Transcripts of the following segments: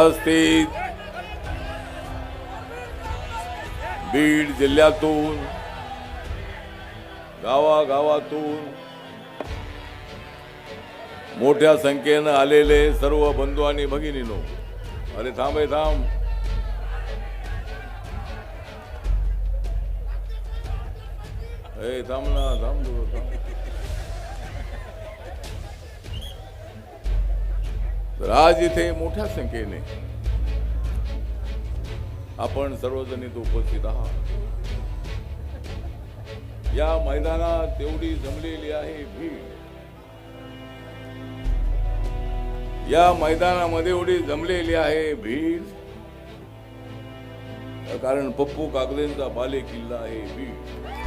असतील बीड जिल्ह्यातून गावागावातून मोठ्या संख्येनं आलेले सर्व बंधू आणि भगिनीनो अरे थांब आहे थांब. ए थांब ना थांब. तर आज इथे मोठ्या संख्येने आपण सर्वजण इथे उपस्थित आहात. या मैदानात एवढी जमलेली आहे भीड. या मैदानामध्ये एवढी जमलेली आहे भीड. कारण पप्पू कागदेंचा बाले किल्ला आहे भीड.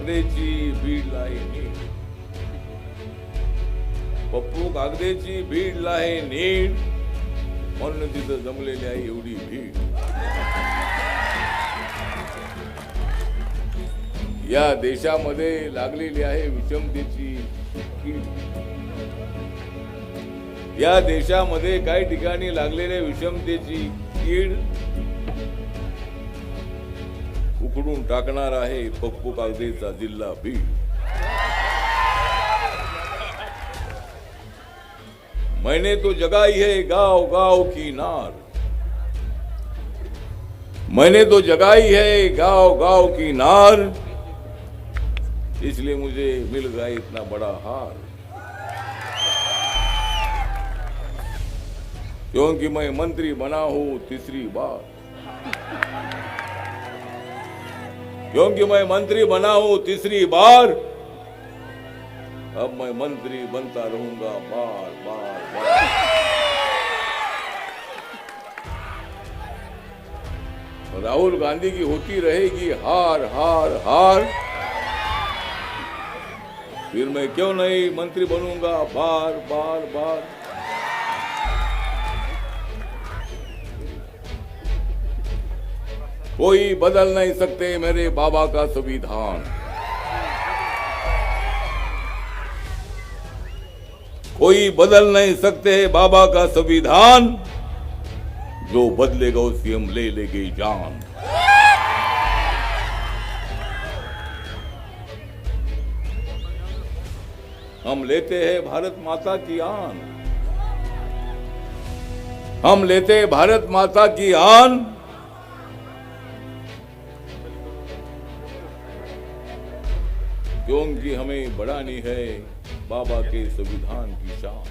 कागदेची बीड लाही नीट पप्पू कागदेची भीड आहे नीट म्हणून तिथं जमलेली आहे एवढी भीड। या देशामध्ये लागलेली आहे विषमतेची कीड। या देशामध्ये काही ठिकाणी लागलेल्या विषमतेची कीड। उकडून टाकणार आहे पप्पू कागदेचा जिल्हा बीड मैंने तो जगाई है गाँव गाँव की नार. मैंने तो जगाई है गाँव गाँव की नार. इसलिए मुझे मिल गया इतना बड़ा हार. क्योंकि मैं मंत्री बना हूँ तीसरी बार. क्योंकि मैं मंत्री बना हूँ तीसरी बार। अब मैं मंत्री बनता रहूँगा बार बार बार। राहुल गांधी की होती रहेगी हार हार हार। फिर मैं क्यों नहीं मंत्री बनूँगा? बार बार बार। कोई बदल नहीं सकते मेरे बाबा का संविधान। कोई बदल नहीं सकते बाबा का संविधान, जो बदलेगा उसी हम ले लेंगे जान। हम लेते हैं भारत माता की आन। हम लेते भारत माता की आन। क्योंकि हमें बढ़ानी है बाबा के संविधान की शान।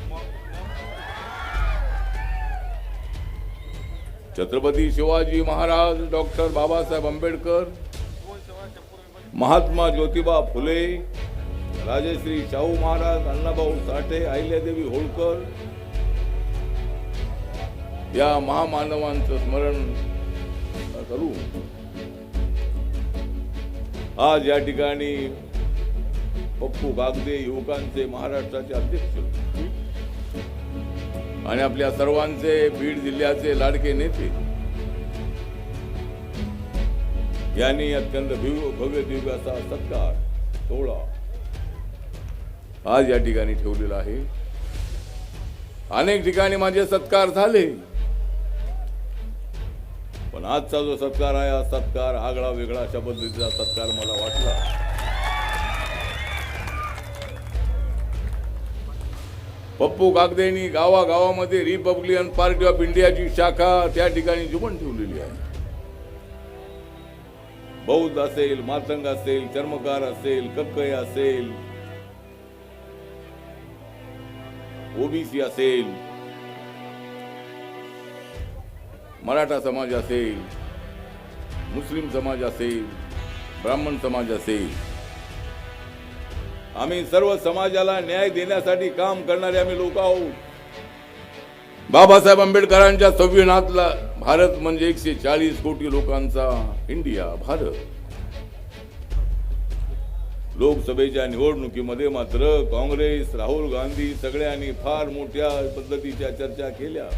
छत्रपती शिवाजी महाराज डॉक्टर बाबासाहेब आंबेडकर महात्मा ज्योतिबा फुले राजश्री शाहू महाराज अण्णाभाऊ साठे अहिल्यादेवी होळकर या महामानवांचं स्मरण करू. आज या ठिकाणी पप्पू कागदे युवकांचे महाराष्ट्राचे अध्यक्ष. आणि आपल्या सर्वांचे बीड जिल्ह्याचे लाडके नेते. यांनी अत्यंत भव्य भव्य दिव्य असा सत्कार सोहळा आज या ठिकाणी ठेवलेला आहे. अनेक ठिकाणी माझे सत्कार झाले. पण आजचा जो सत्कार आहे हा सत्कार आगळा वेगळा अशा पद्धतीचा सत्कार मला वाटला. पप्पू कागदेनी गावागावामध्ये रिपब्लिकन पार्टी ऑफ इंडियाची शाखा त्या ठिकाणी जुबन ठेवलेली आहे. बौद्ध असेल मातंग असेल चर्मकार असेल कक्कय असेल ओबीसी असेल मराठा समाज असेल मुस्लिम समाज असेल ब्राह्मण समाज असेल आम्ही सर्व समाजाला न्याय देण्यासाठी काम करणारे आम्ही लोक आहोत. बाबासाहेब आंबेडकरांच्या संविधानातला भारत म्हणजे एकशे चाळीस कोटी लोकांचा इंडिया भारत. लोकसभेच्या निवडणुकीमध्ये मात्र काँग्रेस राहुल गांधी सगळ्यांनी फार मोठ्या पद्धतीच्या चर्चा केल्या.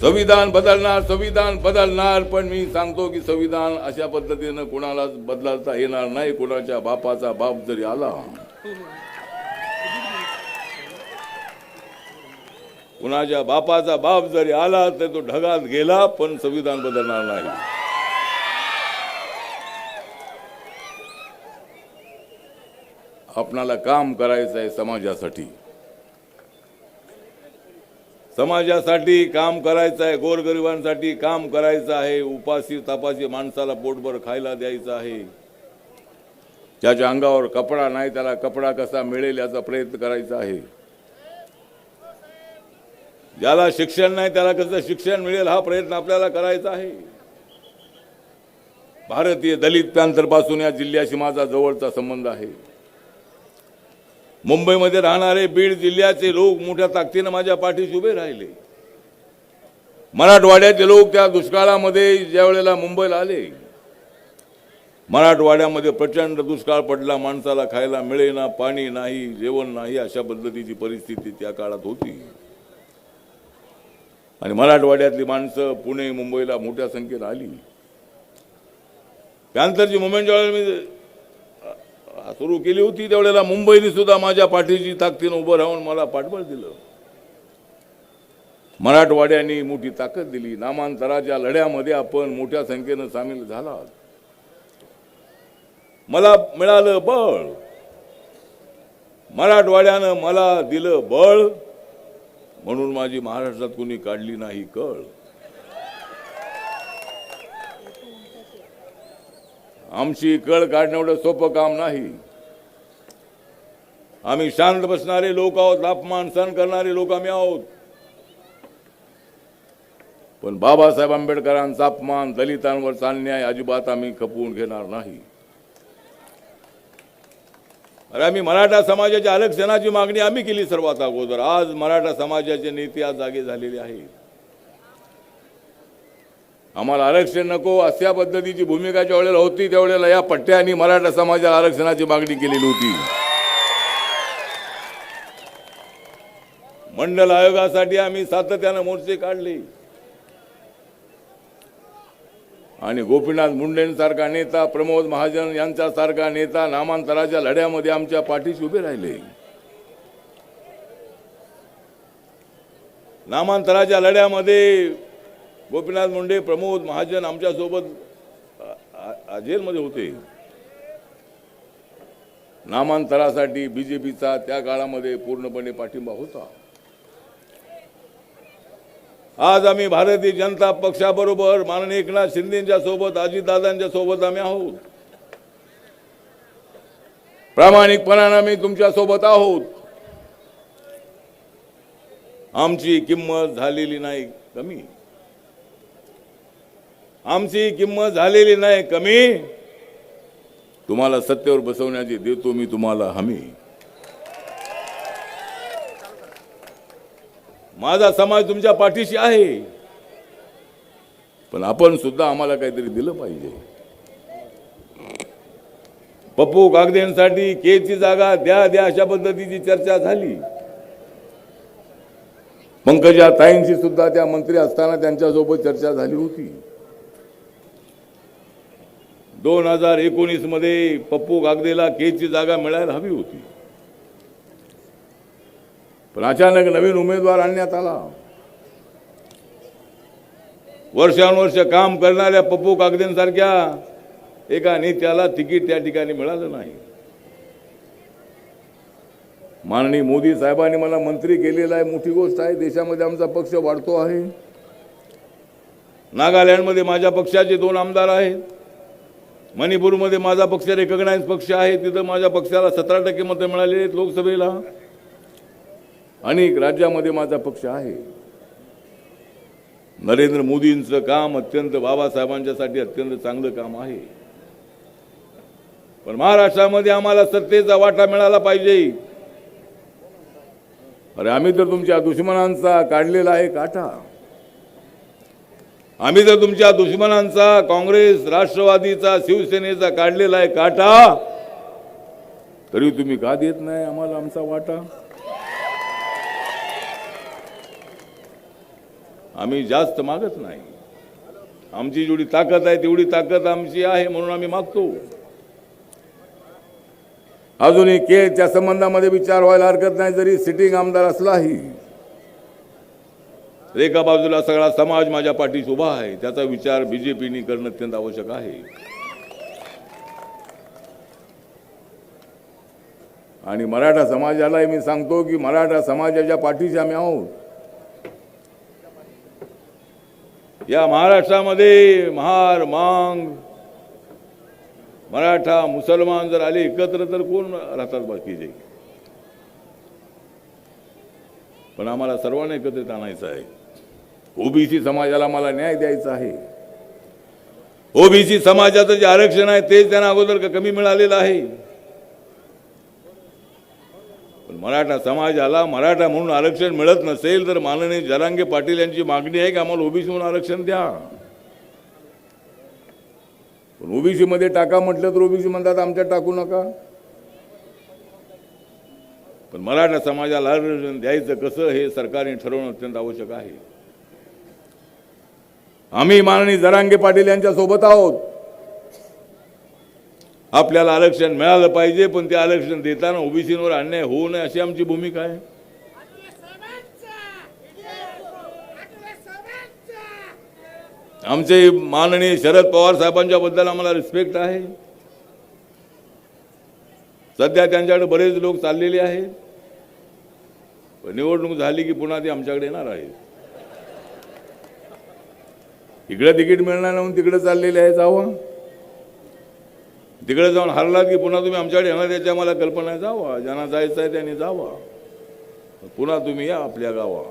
संविधान बदलणार संविधान बदलणार पण मी सांगतो की संविधान अशा पद्धतीनं कोणालाच बदलता येणार नाही कुणाच्या बापाचा बाप जरी आला. कुणाच्या बापाचा बाप जरी आला तर तो ढगात गेला पण संविधान बदलणार नाही. आपणाला काम करायचं आहे समाजासाठी. समाजासाठी काम करायचं आहे गोरगरिबांसाठी काम करायचं आहे उपाशी तपासी माणसाला पोटभर खायला द्यायचं आहे. ज्याच्या अंगावर कपडा नाही त्याला कपडा कसा मिळेल याचा प्रयत्न करायचा आहे. ज्याला शिक्षण नाही त्याला कसं शिक्षण मिळेल हा प्रयत्न आपल्याला करायचा आहे. भारतीय दलित प्रांतरपासून या जिल्ह्याशी माझा जवळचा संबंध आहे. मुंबईमध्ये राहणारे बीड जिल्ह्याचे लोक मोठ्या ताकदीनं माझ्या पाठीशी उभे राहिले. मराठवाड्याचे लोक त्या दुष्काळामध्ये ज्या वेळेला मुंबईला आले मराठवाड्यामध्ये प्रचंड दुष्काळ पडला माणसाला खायला मिळेना पाणी नाही जेवण नाही अशा पद्धतीची परिस्थिती त्या काळात होती. आणि मराठवाड्यातली माणसं पुणे मुंबईला मोठ्या संख्येत आली. त्यानंतरची मुमेंट ज्यावेळेला मी सुरू केली होती त्यावेळेला मुंबईने सुद्धा माझ्या पाठीची ताकदीनं उभं राहून मला पाठबळ दिलं. मराठवाड्याने मोठी ताकद दिली. नामांतराच्या लढ्यामध्ये आपण मोठ्या संख्येनं सामील झाला मला मिळालं बळ. मराठवाड्यानं मला दिलं बळ. म्हणून माझी महाराष्ट्रात कोणी काढली नाही कळ. आमची कळ काढणं एवढं सोपं काम नाही. आम्ही शांत बसणारे लोक आहोत तापमान सहन करणारे लोक आम्ही आहोत. पण बाबासाहेब आंबेडकरांचा अपमान दलितांवर अन्याय अजिबात आम्ही खपवून घेणार नाही. अरे आम्ही मराठा समाजाच्या आरक्षणाची मागणी आम्ही केली सर्वात अगोदर. आज मराठा समाजाचे नेते आज जागे झालेले आहेत. आम्हाला आरक्षण नको अशा पद्धतीची भूमिका ज्यावेळेला होती त्यावेळेला या पट्ट्यांनी मराठा समाजाला आरक्षणाची मागणी केलेली होती. मंडल आयोगासाठी आम्ही सातत्यानं मोर्चे काढले. आणि गोपीनाथ मुंडेंसारखा नेता प्रमोद महाजन यांच्यासारखा नेता नामांतराच्या लढ्यामध्ये आमच्या पाठीशी उभे राहिले. नामांतराच्या लढ्यामध्ये गोपीनाथ मुंडे प्रमोद महाजन आमच्यासोबत जेलमध्ये होते. नामांतरासाठी बीजेपीचा त्या काळामध्ये पूर्णपणे पाठिंबा होता. आज आम्ही भारतीय जनता पक्षाबरोबर माननीय एकनाथ शिंदेच्या सोबत अजितदादांच्या सोबत आम्ही आहोत. प्रामाणिकपणानं आम्ही तुमच्यासोबत आहोत. आमची किंमत झालेली नाही कमी. आमची किंमत झालेली नाही कमी. तुम्हाला सत्तेवर बसवण्याची देतो मी तुम्हाला हमी. माझा समाज तुमच्या पाठीशी आहे. पण आपण सुद्धा आम्हाला काहीतरी दिलं पाहिजे. पप्पू कागदेंसाठी केची जागा द्या द्या अशा पद्धतीची चर्चा झाली. पंकजा ताईंशी सुद्धा त्या मंत्री असताना त्यांच्यासोबत चर्चा झाली होती. दोन हजार एकोणीसमध्ये पप्पू कागदेला केची जागा मिळायला हवी होती. पण अचानक नवीन उमेदवार आणण्यात आला. वर्षानुवर्ष काम करणाऱ्या पप्पू कागदेंसारख्या एका नेत्याला तिकीट त्या ठिकाणी मिळालं नाही. माननीय मोदी साहेबांनी मला मंत्री केलेला आहे मोठी गोष्ट आहे देशामध्ये आमचा पक्ष वाढतो आहे. नागालँडमध्ये माझ्या पक्षाचे दोन आमदार आहेत. मणिपूरमध्ये माझा पक्ष रेकग्नाईज पक्ष आहे तिथं माझ्या पक्षाला सतरा टक्के मतं मिळाली आहेत लोकसभेला. अनेक राज्यामध्ये माझा पक्ष आहे. नरेंद्र मोदींचं काम अत्यंत बाबासाहेबांच्यासाठी अत्यंत चांगलं काम आहे. पण महाराष्ट्रामध्ये आम्हाला सत्तेचा वाटा मिळाला पाहिजे. अरे आम्ही तर तुमच्या दुश्मनांचा काढलेला आहे काटा आम्ही जर तुमच्या दुश्मनांचा काँग्रेस राष्ट्रवादीचा शिवसेनेचा काढलेला आहे काटा तरी तुम्ही का देत नाही आम्हाला आमचा वाटा? आम्ही जास्त मागत नाही. आमची जेवढी ताकद आहे तेवढी ताकद आमची आहे म्हणून आम्ही मागतो. अजूनही के त्या संबंधामध्ये विचार व्हायला हरकत नाही जरी सिटिंग आमदार असलाही. एका बाजूला सगळा समाज माझ्या पाठीशी उभा आहे. त्याचा विचार बीजेपीने करणं अत्यंत आवश्यक आहे. आणि मराठा समाजालाही मी सांगतो की मराठा समाजाच्या पाठीशी आम्ही आहोत. या महाराष्ट्रामध्ये महार मांग मराठा मुसलमान जर आले एकत्र तर कोण राहतात बाकीचे पण आम्हाला सर्वांना एकत्रित आणायचं आहे. ओबीसी समाजाला मला न्याय द्यायचा आहे. ओबीसी समाजाचं जे आरक्षण आहे तेच त्यांना अगोदर कमी मिळालेलं आहे. पण मराठा समाजाला मराठा म्हणून आरक्षण मिळत नसेल तर माननीय जरांगे पाटील यांची मागणी आहे की आम्हाला ओबीसी म्हणून आरक्षण द्या. पण ओबीसी मध्ये टाका म्हटलं तर ओबीसी म्हणतात आमच्या टाकू नका. पण मराठा समाजाला आरक्षण द्यायचं कसं हे सरकारने ठरवणं अत्यंत आवश्यक आहे. आम्ही माननीय जरांगे पाटील यांच्या सोबत आहोत. आपल्याला आरक्षण मिळालं पाहिजे पण ते आरक्षण देताना ओबीसीवर अन्याय होऊ नये अशी आमची भूमिका आहे. आमचे माननीय शरद पवार साहेबांच्या बद्दल आम्हाला रिस्पेक्ट आहे. सध्या त्यांच्याकडे बरेच लोक चाललेले आहेत. पण निवडणूक झाली की पुन्हा ते आमच्याकडे येणार आहेत. इकडं तिकीट मिळणार नाही म्हणून तिकडे चाललेले आहे जावं. तिकडे जाऊन हरलात की पुन्हा तुम्ही आमच्याकडे येणार याच्या आम्हाला कल्पना आहे जावा. ज्यांना जायचं आहे त्यांनी जावा. पुन्हा तुम्ही या आपल्या गावा.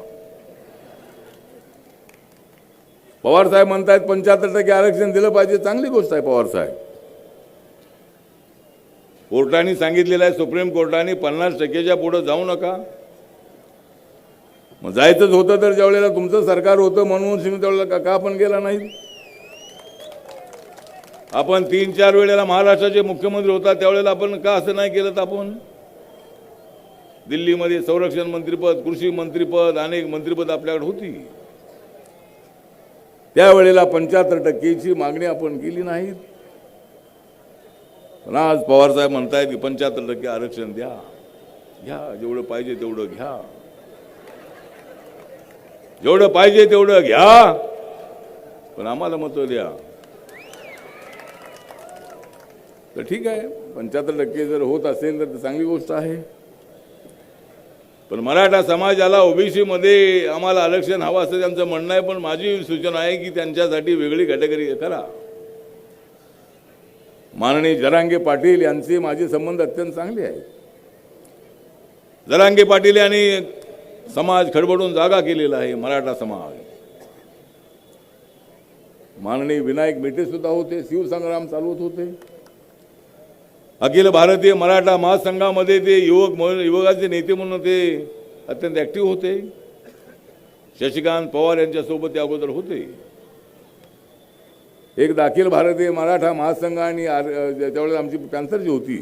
पवार साहेब म्हणतायत पंच्याहत्तर टक्के आरक्षण दिलं पाहिजे. चांगली गोष्ट आहे पवार साहेब. कोर्टाने सांगितलेलं आहे सुप्रीम कोर्टाने पन्नास टक्केच्या पुढे जाऊ नका. मग जायचंच होतं तर ज्यावेळेला तुमचं सरकार होतं मनमोहन सिंग त्यावेळेला का का आपण गेला नाही? आपण तीन चार वेळेला महाराष्ट्राचे मुख्यमंत्री होता त्यावेळेला आपण का असं नाही केलं तर आपण? दिल्लीमध्ये संरक्षण मंत्रीपद कृषी मंत्रीपद अनेक मंत्रीपद आपल्याकडे होती. त्यावेळेला पंच्याहत्तर टक्केची मागणी आपण केली नाहीत पण आज पवारसाहेब म्हणतायत की पंच्याहत्तर टक्के आरक्षण द्या. घ्या जेवढं पाहिजे तेवढं घ्या. जेवढं पाहिजे तेवढं घ्या. पण आम्हाला मत द्या. तर ठीक आहे. पंच्याहत्तर टक्के जर होत असेल तर चांगली गोष्ट आहे. पण मराठा समाजाला ओबीसीमध्ये आम्हाला आरक्षण हवं असं त्यांचं म्हणणं आहे पण माझी सूचना आहे की त्यांच्यासाठी वेगळी कॅटेगरी करा. माननीय जरांगे पाटील यांचे माझे संबंध अत्यंत चांगले आहेत. जरांगे पाटील यांनी समाज खडबडून जागा केलेला आहे मराठा समाज. माननीय विनायक मेटे सुद्धा होते शिवसंग्राम चालवत होते. अखिल भारतीय मराठा महासंघामध्ये ते युवक म्हणून- युवकाचे नेते म्हणून ते अत्यंत ऍक्टिव्ह होते. शशिकांत पवार यांच्यासोबत ते अगोदर होते. एकदा अखिल भारतीय मराठा महासंघ आणि त्यावेळेस आमची पॅन्थर जी होती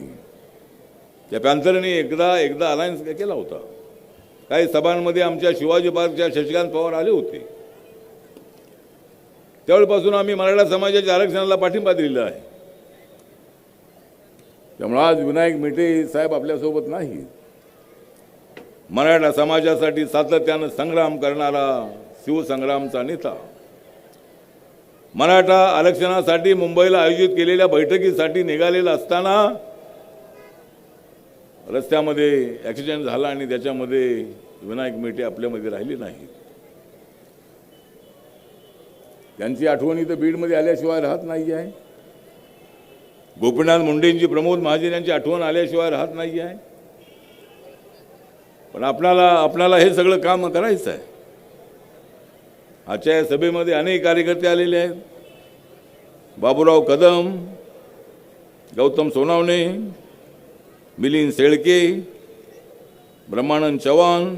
त्या पॅन्थरने एकदा एकदा अलायन्स केला होता. काही सभांमध्ये आमच्या शिवाजी पार्कच्या शशिकांत पवार आले होते. त्यावेळेपासून आम्ही मराठा समाजाच्या आरक्षणाला पाठिंबा दिलेला आहे. त्यामुळे आज विनायक मेटे साहेब आपल्यासोबत नाही. मराठा समाजासाठी सातत्यानं संग्राम करणारा शिवसंग्रामचा नेता. मराठा आरक्षणासाठी मुंबईला आयोजित केलेल्या बैठकीसाठी निघालेला असताना रस्त्यामध्ये ॲक्सिडेंट झाला आणि त्याच्यामध्ये विनायक मेटे आपल्यामध्ये राहिले नाहीत. त्यांची आठवणी तर बीडमध्ये आल्याशिवाय राहत नाही आहे. गोपीनाथ मुंडेंची प्रमोद महाजन यांची आठवण आल्याशिवाय राहत नाही आहे. पण आपणाला आपणाला हे सगळं काम करायचं आहे. आजच्या या सभेमध्ये अनेक कार्यकर्ते आलेले आहेत. Baburao Kadam Gautam Sonawane Milind Shelke Brahmanand Chavan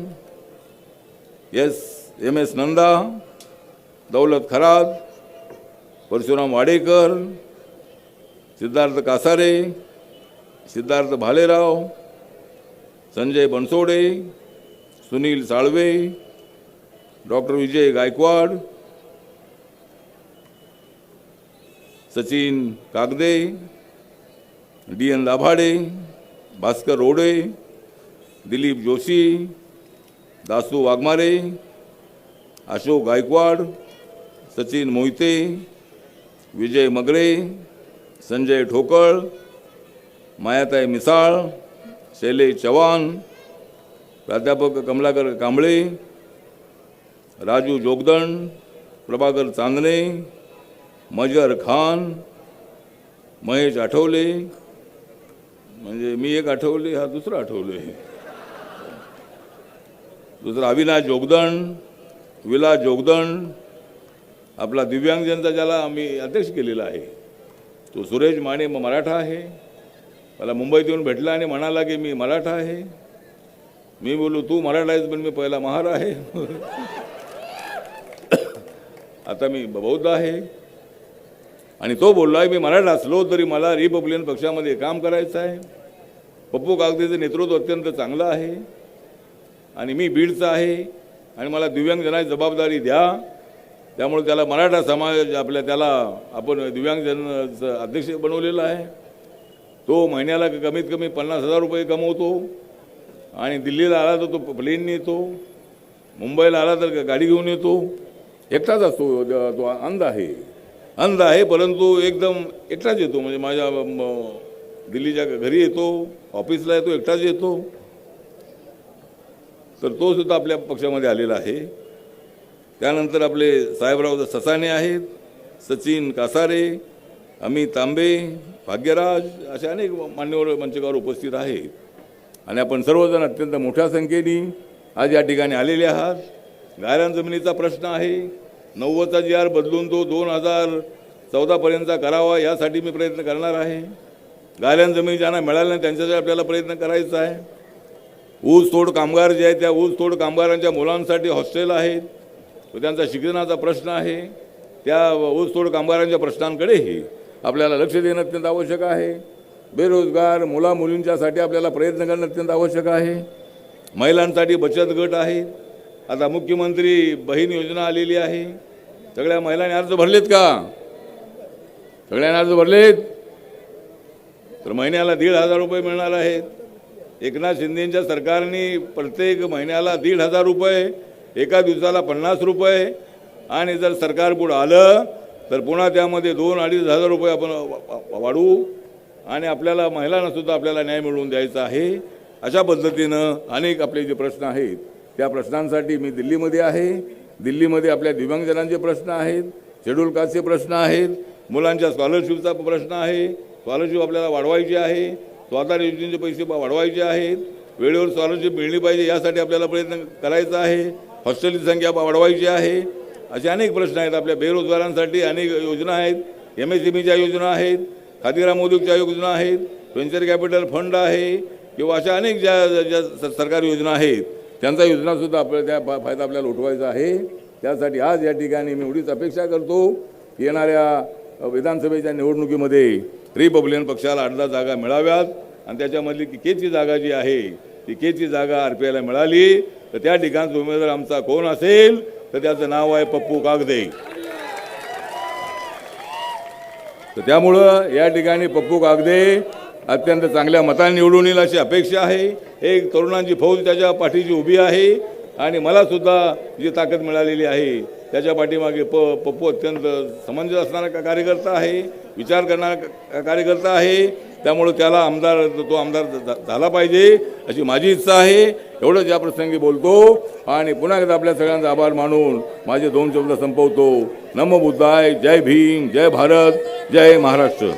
S M S Nanda Daulat Kharad Parshuram Wadekar Siddharth Kasare Siddharth Bhalerao Sanjay Bansode Sunil Salve doctor Vijay Gaikwad Sachin Kagde D N Dabhade Bhaskar Rode Dilip Joshi Dasu Waghmare Ashok Gaikwad Sachin Mohite Vijay Magare Sanjay Thokal Mayatai Misal Shailesh Chavan प्राध्यापक कमलाकर कांबळे राजू जोगदंड प्रभाकर चांदणे मजर खान महेश आठवले म्हणजे मी एक आठवले हा दुसरा आठवले दुसरा Avinash जोगदण villa जोगदण आपला दिव्यांगजनचा ज्याला आम्ही अध्यक्ष केलेला आहे तो सुरेश माने मराठा आहे. मला मुंबईत येऊन भेटला आणि म्हणाला की मी मराठा आहे. मी बोलू तू मराठा आहेस पण मी पहिला महार आहे. आता मी बौद्ध आहे. आणि तो बोलला मी मराठा असलो तरी मला रिपब्लिकन पक्षामध्ये काम करायचं आहे. पप्पू कागदेचं नेतृत्व अत्यंत चांगलं आहे. आणि मी बीडचा आहे. आणि मला दिव्यांगजनाची जबाबदारी द्या. त्यामुळे त्याला मराठा समाज आपल्या त्याला आपण दिव्यांगजनाचं अध्यक्ष बनवलेला आहे. तो महिन्याला कमीत कमी पन्नास हजार रुपये कमवतो. आणि दिल्लीला आला तर तो प्लेनने येतो मुंबईला आला तर गाडी घेऊन येतो. एकटाच असतो तो अंध आहे. अंध आहे परंतु एकदम एकटाच येतो. म्हणजे माझ्या म, दिल्लीच्या घरी येतो ऑफिसला येतो एकटाच येतो. तर तो सुद्धा आपल्या पक्षामध्ये आलेला आहे. त्यानंतर आपले साहेबराव ससाणे आहेत सचिन कासारे अमित तांबे भाग्यराज असे अनेक मान्यवर मंचकावर उपस्थित आहेत. आणि आपण सर्वजण अत्यंत मोठ्या संख्येने आज या ठिकाणी आलेले आहात. गायरान जमिनीचा प्रश्न आहे. नव्वदचा जी आर बदलून तो दोन हजार चौदापर्यंतचा करावा यासाठी मी प्रयत्न करणार आहे. गायरान जमिनी ज्यांना मिळाल्या नाही त्यांच्यासाठी आपल्याला प्रयत्न करायचा आहे. ऊस तोड कामगार जे आहेत त्या ऊस तोड कामगारांच्या मुलांसाठी हॉस्टेल आहेत. तो त्यांचा शिक्षणाचा प्रश्न आहे. त्या ऊस तोड कामगारांच्या प्रश्नांकडेही आपल्याला लक्ष देणं अत्यंत आवश्यक आहे. बेरोजगार मुला मुलींच्यासाठी आपल्याला प्रयत्न करणं अत्यंत आवश्यक आहे. महिलांसाठी बचत गट आहे आता मुख्यमंत्री बहीण योजना आलेली आहे. सगळ्या महिलांनी अर्ज भरलेत का? सगळ्यांनी अर्ज भरलेत? तर महिन्याला दीड हजार रुपये मिळणार आहेत. एकनाथ शिंदेच्या सरकारने प्रत्येक महिन्याला दीड हजार रुपये एका दिवसाला पन्नास रुपये. आणि जर सरकार पुढं आलं तर पुन्हा त्यामध्ये दोन अडीच हजार रुपये आपण वाढवू आणि आपल्याला महिलांनासुद्धा आपल्याला न्याय मिळवून द्यायचा आहे. अशा पद्धतीनं अनेक आपले जे प्रश्न आहेत त्या प्रश्नांसाठी मी दिल्लीमध्ये आहे. दिल्लीमध्ये आपल्या दिव्यांगजनांचे प्रश्न आहेत शेड्यूल कास्टचे प्रश्न आहेत मुलांच्या स्कॉलरशिपचा प्रश्न आहे स्कॉलरशिप आपल्याला वाढवायची आहे स्वाधार योजनेचे पैसे वाढवायचे आहेत वेळेवर स्कॉलरशिप मिळली पाहिजे यासाठी आपल्याला प्रयत्न करायचा आहे हॉस्टेलची संख्या वाढवायची आहे. असे अनेक प्रश्न आहेत आपल्या बेरोजगारांसाठी अनेक योजना आहेत. एम एस एम ईच्या योजना आहेत खादीराम उद्योगच्या योजना आहेत व्हेंचर कॅपिटल फंड आहे किंवा अशा अनेक ज्या ज्या स- सरकारी योजना आहेत. त्यांचा योजनासुद्धा आपल्याला त्या फायदा आपल्याला उठवायचा आहे. त्यासाठी आज या ठिकाणी मी एवढीच अपेक्षा करतो येणाऱ्या विधानसभेच्या निवडणुकीमध्ये रिपब्लिकन पक्षाला अडदा जागा मिळाव्यात. आणि त्याच्यामधली की केची जागा जी आहे ती केची जागा आर पी आयला मिळाली. तर त्या ठिकाणचा उमेदवार आमचा कोण असेल तर त्याचं नाव आहे पप्पू कागदे. तर त्यामुळं या ठिकाणी पप्पू कागदे अत्यंत चांगल्या मताने निवडून येईल अशी अपेक्षा आहे. एक तरुणांची फौज त्याच्या पाठीची उभी आहे आणि मला सुद्धा जी ताकद मिळालेली आहे त्याच्या पाठीमागे प पप्पू अत्यंत समंजस असणारा का- कार्यकर्ता आहे विचार करणारा कार्यकर्ता आहे त्यामुळं त्याला आमदार तो आमदार झाला पाहिजे अशी माझी इच्छा आहे. एवढंच या प्रसंगी बोलतो आणि पुन्हा एकदा आपल्या सगळ्यांचा आभार मानून माझे दोन शब्द संपवतो. नमो बुद्धाय जय भीम जय भारत जय महाराष्ट्र.